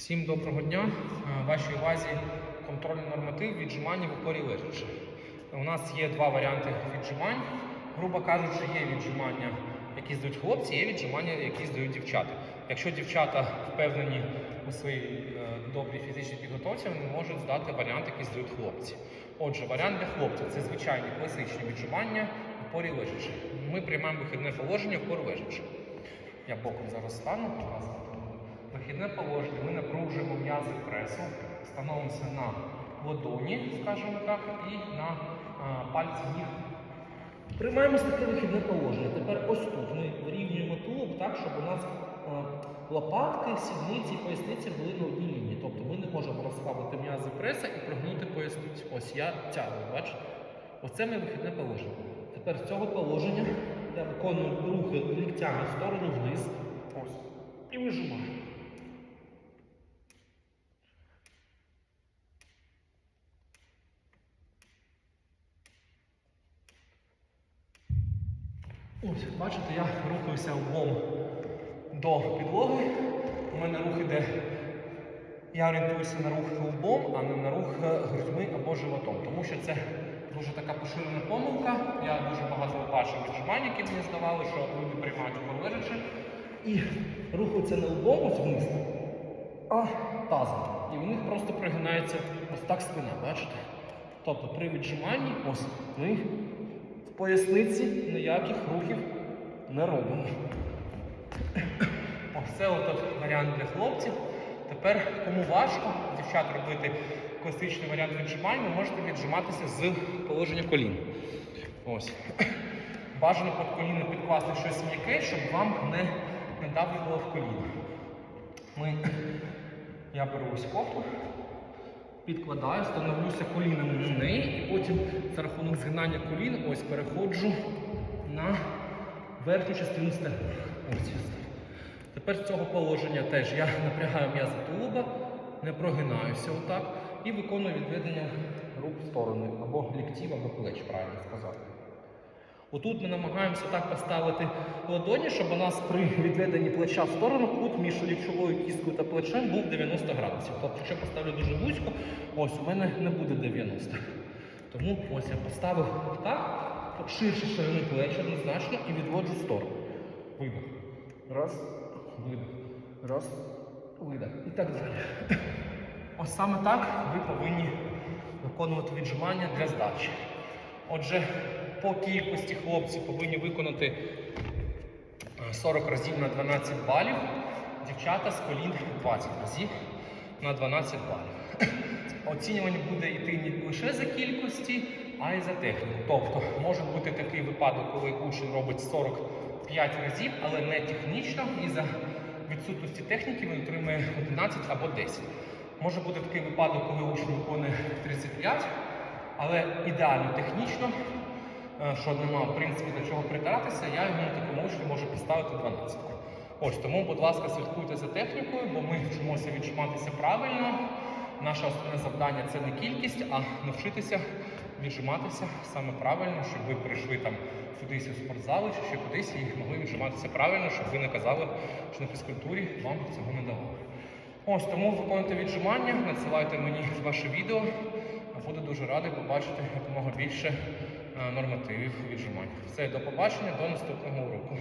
Всім доброго дня. Е, Вашій увазі контрольний норматив віджимання в опорі лежачи. У нас є два варіанти віджимань. Грубо кажучи, є віджимання, які здають хлопці, є віджимання, які здають дівчата. Якщо дівчата впевнені у своїй е, добрій фізичній підготовці, вони можуть здати варіант, який здають хлопці. Отже, варіант для хлопців це звичайні класичні віджимання в опорі лежачи. Ми приймаємо вихідне положення в опорі лежачи. Я боком зараз стану. Вихідне положення. Ми напружуємо м'язи пресу, становимося на ладоні, скажімо так, і на а, пальці ніг. Приймаємо таке вихідне положення. Тепер ось тут ми вирівнюємо тулуб так, щоб у нас а, лопатки, сідниці і поясниця були на одній лінії. Тобто ми не можемо розслабити м'язи преса і прогнути поясницю. Ось я тягую, бачите? Оце моє вихідне положення. Тепер з цього положення я виконую рухи ліктями в сторону вниз. Ось. І вижимаю. Ось, бачите, я рухаюся лбом до підлоги. У мене рух іде. Я орієнтуюся на рух лбом, а не на рух е, грудьми або животом. Тому що це дуже така поширена помилка. Я дуже багато бачив віджимань, які мені здавали, що люди приймають лежачи і рухаються не лбом вниз, а тазом. І у них просто пригинається ось так спина, бачите? Тобто при віджиманні ось ми в поясниці ніяких рухів не робимо. Це от варіант для хлопців. Тепер, кому важко, дівчат робити класичний варіант віджимань, ви можете віджиматися з положення колін. Ось. Бажано під коліно підкласти щось м'яке, щоб вам не, не давлювало в коліно. Ми, я беру ось кофту, підкладаю, становлюся колінами в неї, і потім за рахунок згинання колін ось переходжу на верхню частину стегна. Тепер з цього положення теж я напрягаю м'язи тулуба, не прогинаюся отак і виконую відведення рук в сторони, або ліктів, або плеч, правильно сказати. Отут ми намагаємося так поставити ладоні, щоб у нас при відведенні плеча в сторону кут між ліктьовою кісткою та плечем був 90 градусів. Тобто, якщо поставлю дуже вузько, ось у мене не буде 90. Тому ось я поставив так, ширше ширини плеч однозначно і відводжу в сторону. Видох. Раз, видох. Раз, видох. І так далі. Ось саме так ви повинні виконувати віджимання для здачі. Отже, по кількості хлопці повинні виконати е, 40 разів на 12 балів, дівчата з колін 20 разів на 12 балів. Оцінювання буде йти не лише за кількості, а й за техніку. Тобто може бути такий випадок, коли учень робить 45 разів, але не технічно, і за відсутності техніки він отримує 11 або 10. Може бути такий випадок, коли учень виконує 35, але ідеально технічно, е, що нема в принципі до чого притиратися, я йому на такому можу поставити 12. Ось тому, будь ласка, слідкуйте за технікою, бо ми вчимося віджиматися правильно. Наше основне завдання це не кількість, а навчитися віджиматися саме правильно, щоб ви прийшли там кудись у спортзали чи ще кудись і могли віджиматися правильно, щоб ви не казали, що на фізкультурі вам цього не давали. Ось тому виконуйте віджимання, надсилайте мені ваше відео. Буду дуже радий побачити якомога більше е, нормативів віджимань. Все, до побачення, до наступного уроку.